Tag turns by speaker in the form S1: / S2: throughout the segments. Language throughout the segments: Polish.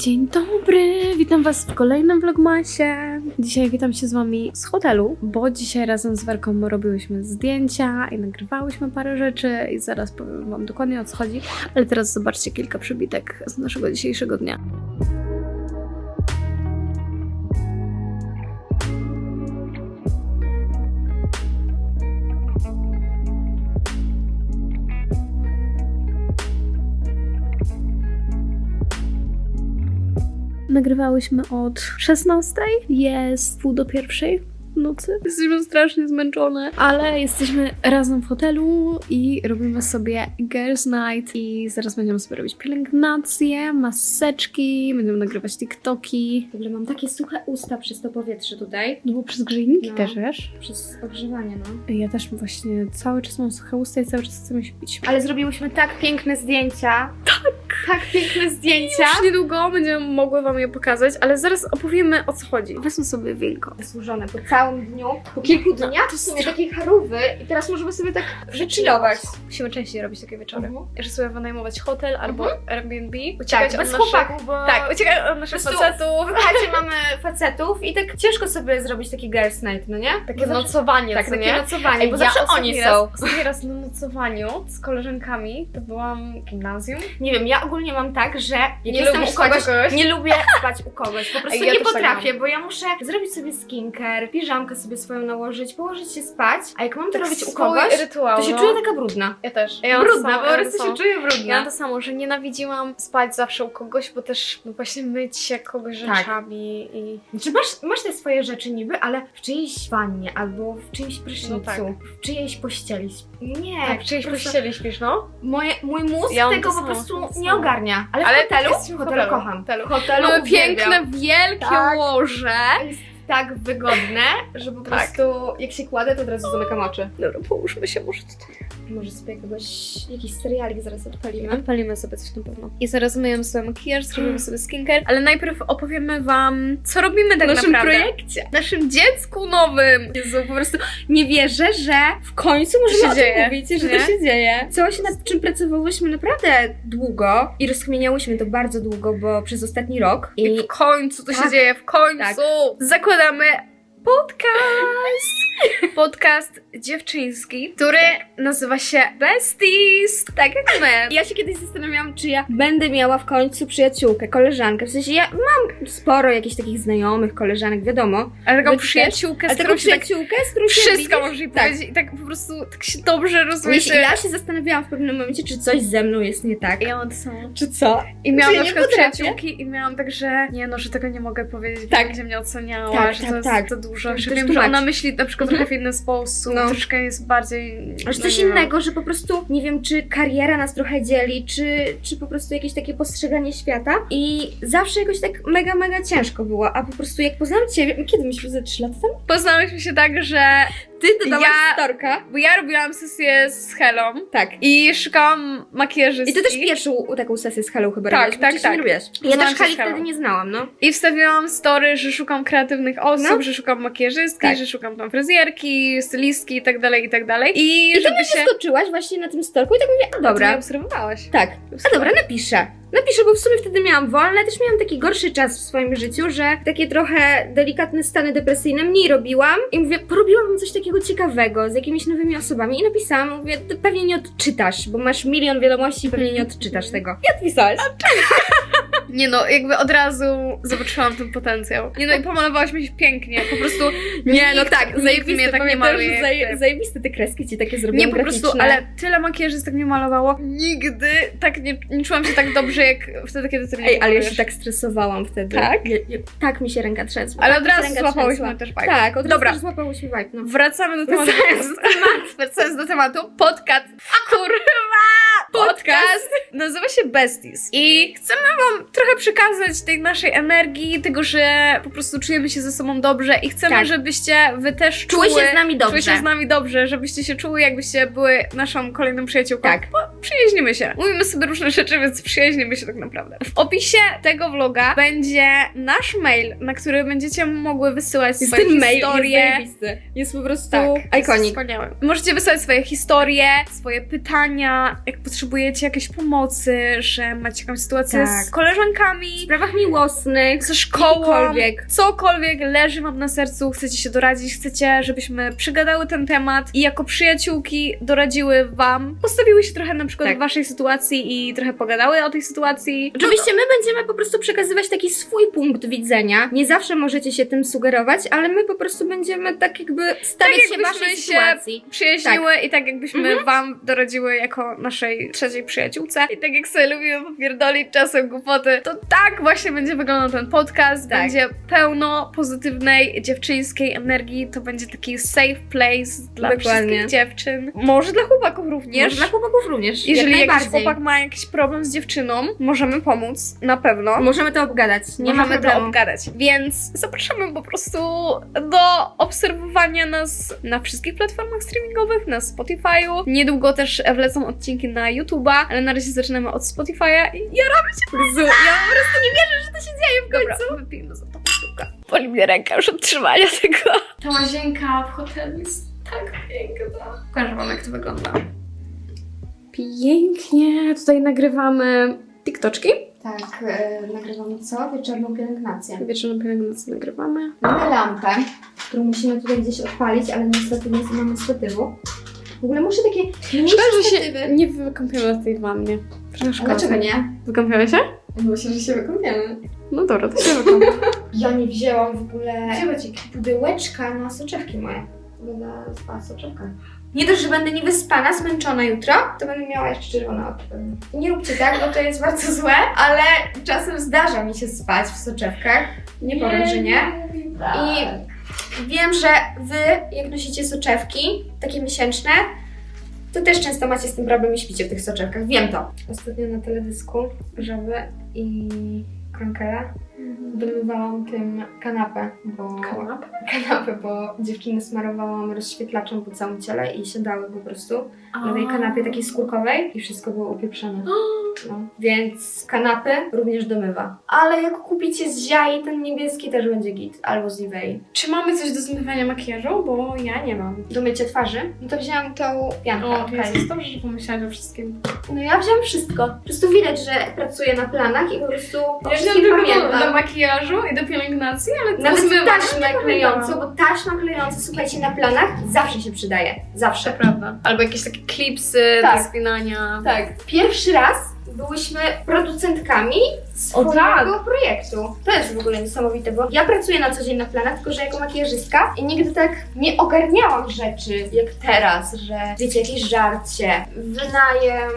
S1: Dzień dobry, witam Was w kolejnym vlogmasie. Dzisiaj witam się z Wami z hotelu, bo dzisiaj razem z Werką robiłyśmy zdjęcia i nagrywałyśmy parę rzeczy i zaraz powiem Wam dokładnie o co chodzi, ale teraz zobaczcie kilka przybitek z naszego dzisiejszego dnia. Nagrywałyśmy od 16. Jest pół do pierwszej nocy. Jesteśmy strasznie zmęczone, ale jesteśmy razem w hotelu i robimy sobie Girls Night i zaraz będziemy sobie robić pielęgnację, maseczki, będziemy nagrywać TikToki.
S2: W ogóle mam takie suche usta przez to powietrze tutaj.
S1: No bo przez grzejniki
S2: No.
S1: też, wiesz?
S2: Przez ogrzewanie, no.
S1: Ja też właśnie cały czas mam suche usta i cały czas chcę się pić.
S2: Ale zrobiłyśmy tak piękne zdjęcia. Tak! Tak piękne zdjęcia.
S1: Już niedługo będziemy mogły Wam je pokazać, ale zaraz opowiemy o co chodzi. Weźmy sobie winko.
S2: Zasłużone po całym dniu, po kilku dniach w sumie takiej charówy i teraz możemy sobie tak wychillować.
S1: Musimy częściej robić takie wieczory.
S2: Mhm.
S1: Że sobie wynajmować hotel albo Airbnb.
S2: Tak,
S1: Uciekać
S2: bez
S1: od naszych...
S2: chłopaków, bo
S1: Tak, uciekać od naszych facetów.
S2: w chacie mamy facetów i tak ciężko sobie zrobić taki girls night, no nie?
S1: Takie
S2: Bo
S1: nocowanie,
S2: Tak, takie
S1: nie?
S2: nocowanie,
S1: Ej,
S2: bo zawsze oni
S1: raz,
S2: są.
S1: Ostatni raz na nocowaniu z koleżankami to byłam w gimnazjum.
S2: Nie wiem, ja ogólnie mam tak, że jak
S1: Nie
S2: jestem u kogoś,
S1: kogoś?
S2: nie lubię spać u kogoś. Po prostu
S1: ja
S2: nie
S1: tak
S2: potrafię,
S1: mam.
S2: bo ja muszę zrobić sobie skincare, piżamkę sobie swoją nałożyć, położyć się spać, a jak mam to robić u kogoś,
S1: rytuał,
S2: to się
S1: no.
S2: czuję taka brudna.
S1: Ja też. Ja
S2: brudna, po
S1: ja
S2: prostu
S1: to
S2: się czuję
S1: Ja
S2: brudna.
S1: to samo, że nienawidziłam spać zawsze u kogoś, bo też no właśnie myć się kogoś
S2: Tak.
S1: rzeczami i...
S2: Znaczy masz, masz te swoje rzeczy niby, ale w czyjejś wannie albo w czyimś prysznicu,
S1: No tak.
S2: w czyjejś pościeli. Nie,
S1: Tak, czyjeś
S2: po prostu
S1: pościeli śpisz, no?
S2: Moje, mój mózg
S1: Ja
S2: tego po prostu nie ogarnia. Ale,
S1: Ale
S2: w hotelu,
S1: tak w
S2: w hotelu
S1: hotelu.
S2: kocham.
S1: Hotelu.
S2: W hotelu
S1: Mamy piękne, wielkie
S2: Tak.
S1: łoże.
S2: Tak wygodne, że po
S1: Tak.
S2: prostu jak się kładę, to od razu zamykam oczy.
S1: Dobra, połóżmy się może tutaj.
S2: Może sobie kogoś, jakiś serialik zaraz odpalimy.
S1: Odpalimy sobie coś na pewno. I zaraz myjemy sobie makijaż, zrobimy sobie skincare, ale najpierw opowiemy wam, co robimy tak
S2: W naszym
S1: naprawdę.
S2: projekcie.
S1: W naszym dziecku nowym.
S2: Jezu, po prostu nie wierzę, że w końcu
S1: się
S2: możemy o tym
S1: dzieje,
S2: mówić, że
S1: nie?
S2: to się dzieje. Coś, nad czym pracowałyśmy naprawdę długo i rozkminiałyśmy to bardzo długo, bo przez ostatni rok.
S1: I w końcu to się
S2: Tak.
S1: dzieje, w końcu.
S2: Tak.
S1: Zakładamy podcast. Podcast dziewczyński, który nazywa się Besties, tak jak my.
S2: Ja się kiedyś zastanawiałam, czy ja będę miała w końcu przyjaciółkę, koleżankę. W sensie ja mam sporo jakichś takich znajomych, koleżanek, wiadomo.
S1: Ale taką przyjaciółkę,
S2: Ale
S1: z
S2: taką
S1: którą się tak
S2: przyjaciółkę, z którą się
S1: wszystko
S2: widzisz,
S1: jej
S2: tak.
S1: powiedzieć i tak po prostu tak się dobrze rozumiesz.
S2: się, ja się zastanawiałam w pewnym momencie, czy coś ze mną jest nie tak.
S1: Ja mam to samo.
S2: Czy co?
S1: I miałam
S2: Czy
S1: na przykład przyjaciółki i miałam tak, że nie no, że tego nie mogę powiedzieć, bo
S2: Tak.
S1: będzie mnie oceniała,
S2: Tak,
S1: że
S2: tak,
S1: to jest
S2: tak.
S1: to dużo, że wiem, że ona myśli na przykład trochę w inny sposób,
S2: No.
S1: troszkę jest bardziej...
S2: Aż
S1: no
S2: coś
S1: wiem.
S2: innego, że po prostu nie wiem, czy kariera nas trochę dzieli, czy, czy po prostu jakieś takie postrzeganie świata. I zawsze jakoś tak mega, mega ciężko było. A po prostu jak poznałam Ciebie, kiedy myślę, ze 3 lata temu?
S1: Poznałyśmy się tak, że
S2: Ty dodałaś
S1: Ja-
S2: storka.
S1: bo ja robiłam sesję z Helą
S2: Tak.
S1: i szukałam makijażystki.
S2: I ty też pierwszą taką sesję z Hello chyba
S1: Tak,
S2: robiłaś,
S1: tak, tak.
S2: nie robiłaś. Ja też
S1: Hello.
S2: wtedy nie znałam, no.
S1: I wstawiłam story, że szukam kreatywnych osób,
S2: No.
S1: że szukam makijażystki,
S2: Tak.
S1: że szukam tam fryzjerki, stylistki i tak dalej, i tak dalej. I,
S2: I
S1: żeby się...
S2: zaskoczyłaś właśnie na tym storku i tak mówię, a
S1: Ty mnie
S2: dobra,
S1: obserwowałaś.
S2: tak, a dobra, napiszę. Napiszę, bo w sumie wtedy miałam wolne, też miałam taki gorszy czas w swoim życiu, że takie trochę delikatne stany depresyjne mniej robiłam i mówię, porobiłabym coś takiego ciekawego z jakimiś nowymi osobami i napisałam, mówię, ty pewnie nie odczytasz, bo masz milion wiadomości i pewnie nie odczytasz tego. I odpisałaś.
S1: Nie no, jakby od razu zobaczyłam ten potencjał. Nie no i pomalowałaś mi się pięknie, po prostu
S2: Nie, no
S1: Nikt-
S2: tak,
S1: nikt
S2: zajebiste,
S1: mnie tak nie
S2: pamiętam,
S1: maluje
S2: że
S1: jak
S2: zaje,
S1: ty.
S2: zajebiste te kreski ci takie zrobiłam
S1: Nie, po prostu,
S2: graficzne.
S1: ale tyle makijażystek mnie malowało. Nigdy tak nie, nie czułam się tak dobrze, jak wtedy, kiedy ty mnie
S2: Ej, ale ja
S1: malujesz.
S2: się tak stresowałam wtedy.
S1: Tak?
S2: Ja, ja, tak mi się ręka trzęsła.
S1: Ale
S2: tak
S1: od
S2: się
S1: razu
S2: ręka
S1: złapałyśmy
S2: trzęsła.
S1: też vibe.
S2: Tak, od razu też złapałyśmy vibe, no.
S1: Wracamy do tematu.
S2: Wracając do tematu.
S1: Wracając do tematu. Podcast. Kurwa! Podcast nazywa się Besties. I chcemy wam trochę przekazać tej naszej energii, tego, że po prostu czujemy się ze sobą dobrze i chcemy,
S2: Tak.
S1: żebyście wy też
S2: Czuły się z nami dobrze.
S1: Czuły się z nami dobrze, żebyście się czuły, jakbyście były naszą kolejną przyjaciółką.
S2: Tak.
S1: Bo przyjaźnimy się. Mówimy sobie różne rzeczy, więc przyjaźnimy się tak naprawdę. W opisie tego vloga będzie nasz mail, na który będziecie mogły wysyłać
S2: Jest
S1: swoje
S2: ten mail,
S1: historie.
S2: jest. Jest po prostu
S1: Tak,
S2: ikonik.
S1: Możecie wysłać swoje historie, swoje pytania, jak potrzebujecie jakiejś pomocy, że macie jakąś sytuację
S2: Tak.
S1: z koleżankami,
S2: W sprawach miłosnych,
S1: ze szkołą,
S2: Jakikolwiek.
S1: cokolwiek leży wam na sercu, chcecie się doradzić, chcecie, żebyśmy przygadały ten temat i jako przyjaciółki doradziły wam, postawiły się trochę na przykład
S2: Tak.
S1: w waszej sytuacji i trochę pogadały o tej sytuacji.
S2: Oczywiście my będziemy po prostu przekazywać taki swój punkt widzenia. Nie zawsze możecie się tym sugerować, ale my po prostu będziemy tak jakby stawiać
S1: Tak
S2: się
S1: jakbyśmy
S2: waszej
S1: się
S2: sytuacji.
S1: Przyjaźniły i tak jakbyśmy
S2: Mhm.
S1: wam doradziły jako naszej trzeciej przyjaciółce. I tak jak sobie lubimy popierdolić czasem głupoty, to tak właśnie będzie wyglądał ten podcast.
S2: Tak.
S1: Będzie pełno pozytywnej, dziewczyńskiej energii. To będzie taki safe place dla
S2: Dokładnie.
S1: wszystkich dziewczyn. Może dla chłopaków również.
S2: Może dla chłopaków również.
S1: Jeżeli
S2: jak
S1: jakiś chłopak ma jakiś problem z dziewczyną, możemy pomóc, na pewno.
S2: Możemy to obgadać. Nie
S1: Możemy to
S2: problemu.
S1: obgadać. Więc zapraszamy po prostu do obserwowania nas na wszystkich platformach streamingowych, na Spotify'u. Niedługo też wlecą odcinki na YouTube'a, ale na razie zaczynamy od Spotify'a i jaramy się Ja po prostu nie wierzę, że to się dzieje w końcu. Dobra, wypijmy za to posiłka. Boli mnie ręka już od trzymania tego. Ta łazienka w hotelu jest tak piękna. Pokażę wam, jak to wygląda. Pięknie. Tutaj nagrywamy TikToczki.
S2: Tak, e, nagrywamy co? Wieczorną pielęgnację.
S1: Wieczorem pielęgnację nagrywamy.
S2: Mamy lampę, którą musimy tutaj gdzieś odpalić, ale niestety nie mamy statywu. W ogóle muszę takie mniejsze
S1: Szkoda, że
S2: statywy.
S1: się nie wykąpiemy w tej wannie.
S2: A dlaczego nie?
S1: Wykąpiamy się?
S2: Myślę, że się wykąpiemy.
S1: No dobra, to się wykąpię.
S2: Ja nie wzięłam w ogóle pudełeczka na soczewki moje. Będę spała w soczewkach. Nie dość, że będę niewyspana, zmęczona jutro, to będę miała jeszcze czerwone oczy pewnie. Nie róbcie tak, bo to jest bardzo złe, ale czasem zdarza mi się spać w soczewkach. Nie powiem, że nie. I wiem, że wy, jak nosicie soczewki, takie miesięczne, to też często macie z tym problem i śpicie w tych soczewkach. Wiem to. Ostatnio na teledysku Żaby i Kronkela wymywałam tym kanapę, bo...
S1: Kanapę?
S2: Kanapę, bo dziewczyny smarowałam rozświetlaczem po całym ciele i siadały po prostu na tej kanapie takiej skórkowej i wszystko było upieprzone. No. Więc kanapy również domywa. Ale jak kupicie z Ziai, ten niebieski też będzie git. Albo z Ivei.
S1: Czy mamy coś do zmywania makijażu? Bo ja nie mam.
S2: Do mycia twarzy, no to wzięłam tą piankę.
S1: O,
S2: okej.
S1: jest dobrze, że pomyślałaś o wszystkim.
S2: No ja wziąłam wszystko. Po prostu widać, że pracuję na planach i po prostu o
S1: Ja
S2: wszystkim pamiętam.
S1: Do makijażu i do pielęgnacji, ale to
S2: Nawet taśmę klejącą, bo taśma klejąca, słuchajcie, na planach zawsze się przydaje. Zawsze.
S1: To prawda. Albo jakieś takie klipsy
S2: Tak.
S1: do spinania.
S2: Tak. Pierwszy raz byłyśmy producentkami swojego
S1: tak.
S2: projektu. To jest w ogóle niesamowite, bo ja pracuję na co dzień na planach, tylko że jako makijażystka i nigdy tak nie ogarniałam rzeczy jak teraz, że wiecie, jakieś żarcie, wynajem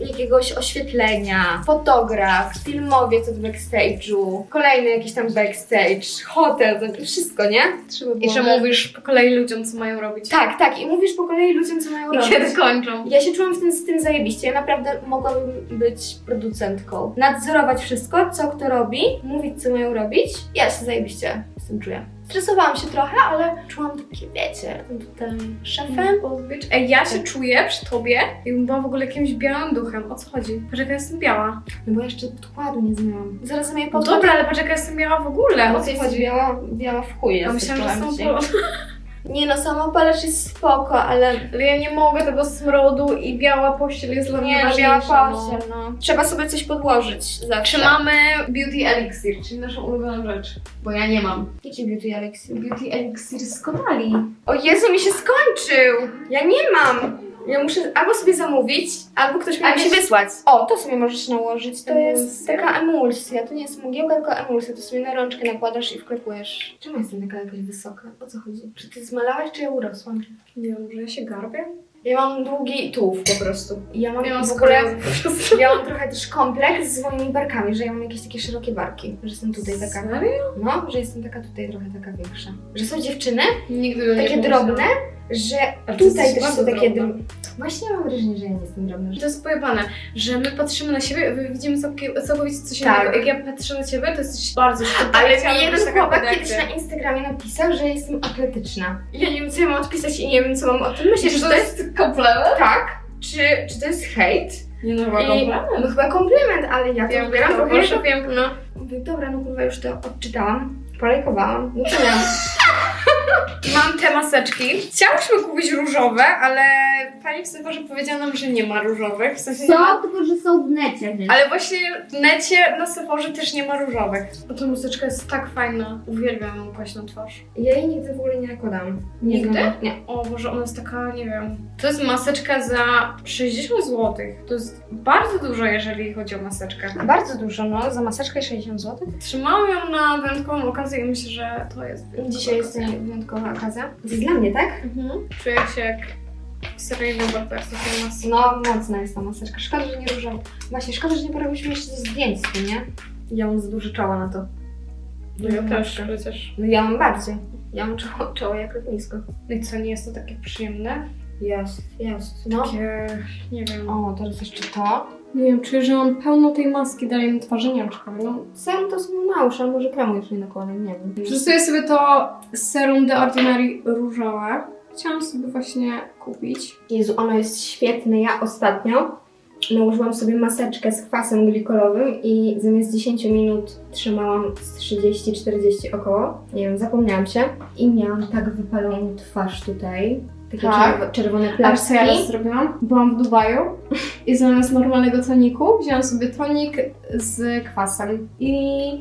S2: jakiegoś oświetlenia, fotograf, filmowiec od backstage'u, kolejny jakiś tam backstage, hotel, wszystko, nie? Trzeba
S1: I że
S2: było-
S1: mówisz po kolei ludziom, co mają robić.
S2: Tak, tak, i mówisz po kolei ludziom, co mają
S1: I
S2: robić.
S1: kiedy kończą.
S2: Ja się czułam w tym, z tym zajebiście. Ja naprawdę mogłabym być producentką. Nadzorować wszystko, co kto robi, mówić, co mają robić. Ja się zajebiście z tym czuję. Stresowałam się trochę, ale czułam takie, wiecie, tutaj szefem.
S1: Ej, ja się czuję przy tobie, jakbym była w ogóle jakimś białym duchem. O co chodzi? Patrz, jaka jestem biała.
S2: No bo jeszcze podkładu nie znałam. Zaraz zamienię
S1: No
S2: podkład.
S1: dobra, ale patrz, jaka jestem biała w ogóle. O co chodzi?
S2: Biała, biała w chuj
S1: Ja myślałam, że są
S2: ci. Nie no, samopalacz jest spoko, ale...
S1: Ale ja nie mogę tego smrodu i biała pościel jest dla mnie
S2: Nie, no, biała
S1: ważniejsza.
S2: pościel, no. Trzeba sobie coś podłożyć zawsze.
S1: Czy mamy Beauty Elixir, czyli naszą ulubioną rzecz? Bo ja nie mam.
S2: Jaki beauty elixir?
S1: Beauty Elixir z korali.
S2: O Jezu, mi się skończył! Ja nie mam! Ja muszę albo sobie zamówić, albo ktoś mi
S1: A
S2: musi wysłać. O, to sobie możesz nałożyć. To jest
S1: Emulsja?
S2: taka emulsja. To nie jest mgiełka, tylko emulsja. To sobie na rączkę nakładasz i wklepujesz. Czemu jestem taka jakaś wysoka? O co chodzi? Czy ty zmalałaś, czy ja urosłam?
S1: Nie wiem, może ja się garbię?
S2: Ja mam długi tułów po prostu. Ja mam,
S1: Ja mam
S2: w ogóle... Ja mam trochę też kompleks z moimi barkami, że ja mam jakieś takie szerokie barki. Że jestem tutaj taka...
S1: Serio?
S2: No, że jestem taka tutaj trochę taka większa. Że są dziewczyny,
S1: Nigdy nie
S2: takie
S1: pomyślała.
S2: drobne, że tutaj też są takie drobne. Właśnie mam wrażenie, że ja nie jestem drobna.
S1: To jest pojebane, że my patrzymy na siebie, widzimy całkowicie coś
S2: Tak.
S1: innego. Jak ja patrzę na ciebie, to jesteś bardzo szybka.
S2: Ale
S1: być
S2: jeden chłopak kiedyś na Instagramie napisał, że jestem atletyczna. Ja nie wiem, co ja mam odpisać i nie wiem, co mam o tym myśleć.
S1: Czy to jest komplement?
S2: Tak? Czy, czy to jest hejt?
S1: Nie no, chyba komplement.
S2: No chyba komplement, ale ja to
S1: Piękno,
S2: odbieram jako-
S1: piękno.
S2: Mówię, dobra, no kurwa, już to odczytałam, polajkowałam, no co miałam?
S1: Mam te maseczki. Chciałyśmy kupić różowe, ale pani w Sephorze powiedziała nam, że nie ma różowych. W sensie nie ma...
S2: tylko że są w necie.
S1: Ale właśnie w necie na Sephorze też nie ma różowych. Bo ta maseczka jest tak fajna. Uwielbiam ją kłaść na twarz.
S2: Ja jej nigdy w ogóle nie nakładam. Nie
S1: Nigdy?
S2: znam. Nie.
S1: O Boże, ona jest taka, nie wiem. To jest maseczka za 60 zł. To jest bardzo dużo, jeżeli chodzi o maseczkę.
S2: Bardzo dużo, no, za maseczkę 60 zł.
S1: Trzymałam ją na wyjątkową okazję i myślę, że to jest
S2: Dzisiaj jest
S1: okazja.
S2: Wyjątkowa okazja. To jest dla mnie, tak?
S1: Mhm. Czuję się jak seryjny morderca masy.
S2: No, mocna jest ta maseczka. Szkoda, że nie różowa. Właśnie, szkoda, że nie porobiliśmy jeszcze zdjęć z tym, nie? Ja mam za duże czoło na to.
S1: No ja też przecież.
S2: No ja mam bardziej. Ja mam czoło, czoło jak lotnisko.
S1: No i co, nie jest to takie przyjemne?
S2: Jest, jest. No.
S1: Takie, nie wiem.
S2: O, teraz jeszcze to.
S1: Nie wiem, czuję, że mam pełno tej maski dalej na twarzy, nie wiem No,
S2: Serum to sobie ale może kremu już nie nakładam, nie wiem.
S1: Przetestuję sobie to Serum The Ordinary różowe. Chciałam sobie właśnie kupić.
S2: Jezu, ono jest świetne. Ja ostatnio nałożyłam sobie maseczkę z kwasem glikolowym i zamiast 10 minut trzymałam z 30-40 około. Nie wiem, zapomniałam się. I miałam tak wypaloną twarz tutaj. Takie
S1: Tak?
S2: czerw- czerwone
S1: A wiesz, co ja raz zrobiłam? Byłam w Dubaju i zamiast normalnego toniku wzięłam sobie tonik z kwasem. I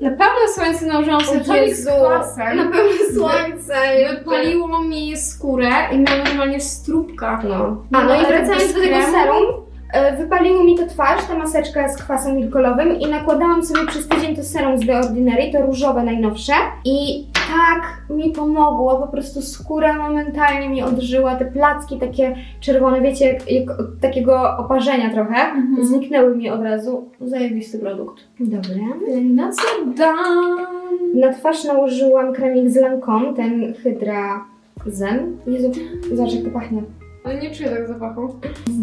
S1: na pełne słońce nałożyłam sobie tonik z kwasem.
S2: na pełne słońce.
S1: Wypaliło mi skórę i miałam normalnie strupka.
S2: No. A no i
S1: ale
S2: wracając do tego serum, e, wypaliło mi to twarz, ta maseczka z kwasem wilkolowym i nakładałam sobie przez tydzień to serum z The Ordinary, to różowe najnowsze i tak mi pomogło, po prostu skóra momentalnie mi odżyła, te placki takie czerwone, wiecie, jak, jak od takiego oparzenia trochę,
S1: Mhm.
S2: zniknęły mi od razu. Zajebisty produkt. Dobra.
S1: Pielęgnację dam.
S2: Na twarz nałożyłam kremik z Lancome, ten Hydra Zen. Jezu, zobacz jak to pachnie.
S1: Ale nie czuję tego zapachu.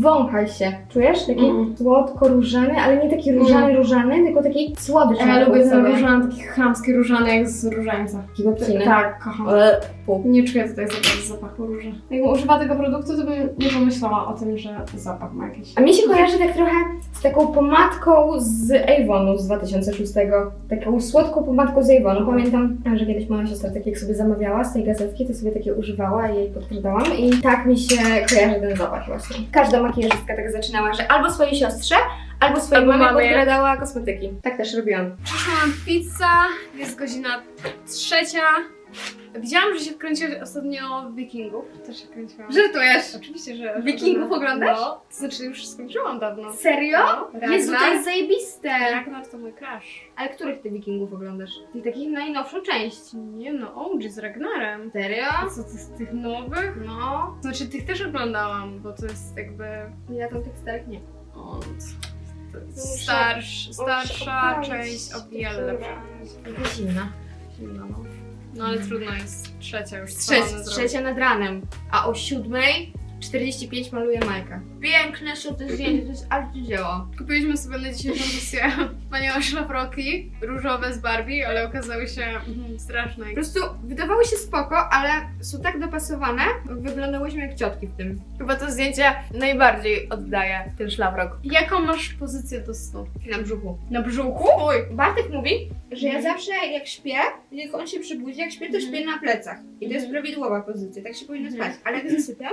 S2: Wąchaj się. Czujesz? Taki
S1: Mm.
S2: słodko-różany, ale nie taki różany, różany, tylko taki słodycz.
S1: Ja lubię ten różany, taki chamski różany jak z różańca.
S2: Taki babciny.
S1: Tak, kocham.
S2: Ale.
S1: Nie czuję tutaj za bardzo zapachu róży. Jakbym używała tego produktu, to bym nie pomyślała o tym, że zapach ma jakiś.
S2: A mi się kojarzy tak trochę z taką pomadką z Avonu z 2006. Taką słodką pomadką z Avonu. Pamiętam, że kiedyś moja siostra tak jak sobie zamawiała z tej gazetki, to sobie takie używała i jej podkradałam. I tak mi się kojarzy ten zapach właśnie. Każda makijażystka tak zaczynała, że albo swojej siostrze, albo swojej
S1: Albo
S2: mamie
S1: mamie.
S2: podkradała kosmetyki. Tak też robiłam.
S1: Przyszła pizza, jest godzina trzecia. Widziałam, że się wkręciłeś ostatnio w Wikingów. Też się kręciłam.
S2: Żartujesz?
S1: Oczywiście, że...
S2: Wikingów oglądasz?
S1: No, to znaczy już skończyłam dawno.
S2: Serio?
S1: No,
S2: Jezu, to
S1: Ragnar.
S2: jest zajebiste!
S1: Ragnar to mój crush.
S2: Ale których ty wikingów oglądasz? Tych takich najnowszą część.
S1: Nie no, OG z Ragnarem.
S2: Serio?
S1: A co, ty z tych nowych?
S2: No.
S1: Znaczy tych też oglądałam, bo to jest jakby...
S2: Ja tam tych starych nie.
S1: O, starsz, starsza część, o wiele lepsza.
S2: Zimna.
S1: Zimna, no. No ale trudno jest trzecia już. co
S2: Trzecia,
S1: mamy zrobić?
S2: trzecia nad ranem, a o siódmej 45 maluje Majka. Piękne szuty zdjęcia, to jest arcydzieło.
S1: Kupiliśmy sobie na dzisiejszą sesję wspaniałe szlafroki, różowe z Barbie, ale okazały się mhm, straszne.
S2: Po prostu wydawały się spoko, ale są tak dopasowane, wyglądałyśmy jak ciotki w tym. Chyba to zdjęcie najbardziej oddaje ten szlafrok.
S1: Jaką masz pozycję do snu?
S2: Na brzuchu.
S1: Na brzuchu?
S2: Oj, Bartek mówi, że ja
S1: Mhm.
S2: zawsze jak śpię, jak on się przebudzi, jak śpię, to śpię na plecach. I to jest
S1: Mhm.
S2: prawidłowa pozycja, tak się powinno
S1: Mhm.
S2: spać. Ale jak zasypiam,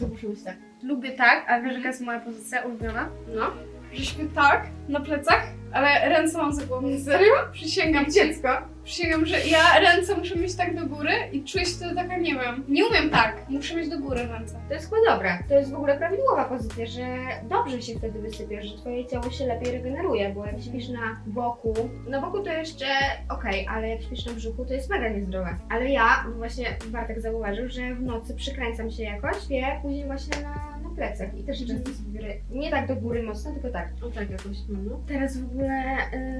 S2: to być tak.
S1: Lubię tak, a wiesz jaka jest moja pozycja ulubiona?
S2: No.
S1: Że śpię tak, na plecach, ale ręce mam za głową.
S2: Serio?
S1: Przysięgam dziecko. Przysięgam, że ja ręce muszę mieć tak do góry i się wtedy taka, nie wiem, nie umiem tak. Muszę mieć do góry ręce.
S2: To jest chyba dobre. To jest w ogóle prawidłowa pozycja, że dobrze się wtedy wysypiasz, że twoje ciało się lepiej regeneruje, bo jak śpisz na boku, na boku to jeszcze okej, ale jak śpisz na brzuchu, to jest mega niezdrowe. Ale ja, bo właśnie Bartek zauważył, że w nocy przykręcam się jakoś, śpię później właśnie na plecach i też często sobie biorę, nie tak do góry mocno, tylko tak, o tak jakoś. No. Teraz w ogóle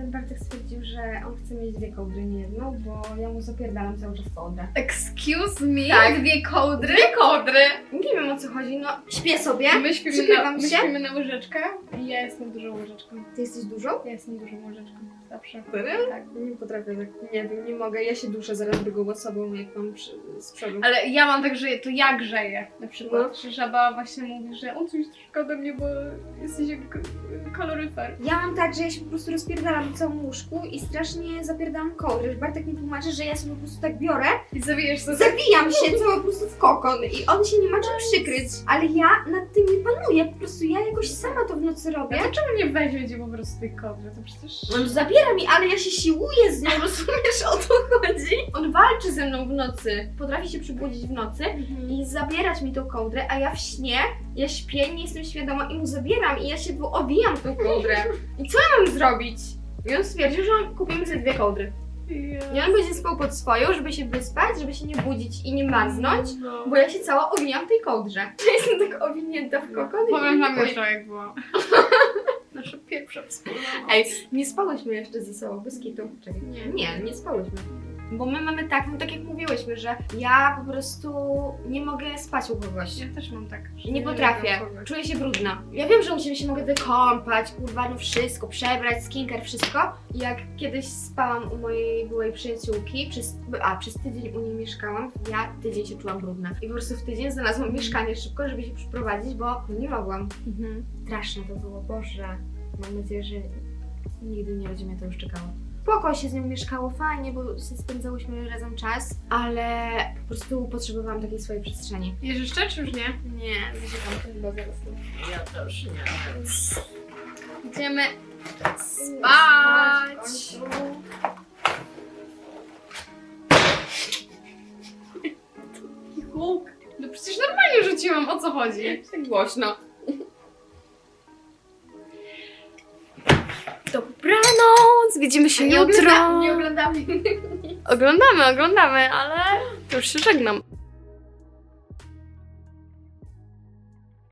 S2: y, Bartek stwierdził, że on chce mieć dwie kołdry, nie jedną, bo ja mu zapierdalam cały czas kołdrę.
S1: Excuse me?
S2: Tak.
S1: Dwie kołdry?
S2: Dwie kołdry! Nie wiem o co chodzi, no śpię sobie.
S1: My śpimy, na,
S2: Przykrywam
S1: my
S2: się.
S1: śpimy na łyżeczkę i ja jestem dużą łyżeczką.
S2: Ty jesteś dużą?
S1: Ja jestem dużą łyżeczką. zawsze.
S2: Serio?
S1: Tak.
S2: Nie potrafię tak, nie wiem, nie mogę. Ja się duszę zaraz drugą osobą, jak mam przy, z przodu.
S1: Ale ja mam tak, że to ja grzeję na przykład,
S2: No.
S1: że żaba właśnie mówi, że on coś troszkę ode mnie, bo jesteś jak k- kaloryfer.
S2: Ja mam tak, że ja się po prostu rozpierdalam w całym łóżku i strasznie zapierdalam kołdrę. Bartek mi tłumaczy, że ja sobie po prostu tak biorę,
S1: I zawijesz sobie.
S2: zawijam się całe po prostu w kokon i on się nie ma czym przykryć. Ale ja nad tym nie panuję, po prostu ja jakoś sama to w nocy robię.
S1: A czemu nie weźmie po prostu tej kołdry? To przecież...
S2: On zabiera mi, ale ja się siłuję z nią, rozumiesz o to chodzi? On walczy ze mną w nocy, potrafi się przybudzić w nocy i zabierać mi tą kołdrę, a ja w śnie, ja śpię, nie jestem świadoma i mu zabieram i ja się owijam tą kołdrę. I co ja mam zrobić? I on stwierdził, że kupimy sobie dwie kołdry. I on będzie spał pod swoją, żeby się wyspać, żeby się nie budzić i nie marznąć,
S1: No.
S2: bo ja się cała owijam w tej kołdrze. Ja jestem tak owinięta w kokon. i-
S1: Powiem wam jeszcze jak było. Nasza pierwsza wspólna.
S2: Ej, nie spałyśmy jeszcze ze sobą, bez kitu. Czekaj.
S1: Nie.
S2: nie, nie spałyśmy. Bo my mamy tak, no tak jak mówiłyśmy, że ja po prostu nie mogę spać u kogoś.
S1: Ja też mam tak. że
S2: Nie potrafię.
S1: lubię kogoś.
S2: Czuję się brudna. Ja wiem, że u Ciebie się mogę wykąpać, kurwa, no wszystko, przebrać, skincare, wszystko. Jak kiedyś spałam u mojej byłej przyjaciółki, przez, a przez tydzień u niej mieszkałam, ja tydzień się czułam brudna. I po prostu w tydzień znalazłam mieszkanie szybko, żeby się przyprowadzić, bo no nie mogłam. Straszne to było, Boże. Mam nadzieję, że nigdy nie będzie mnie to już czekało. Spoko się z nią mieszkało, fajnie, bo się spędzałyśmy razem czas, ale po prostu potrzebowałam takiej swojej przestrzeni.
S1: Jesz jeszcze czy już nie?
S2: Nie, wyciekam chyba zaraz.
S1: Ja też nie. Więc... Idziemy spać. Huk. No przecież normalnie rzuciłam, o co chodzi?
S2: Tak głośno. Dobranoc! Widzimy się jutro.
S1: ogląda- Nie oglądamy.
S2: Oglądamy, oglądamy, ale to już się żegnam.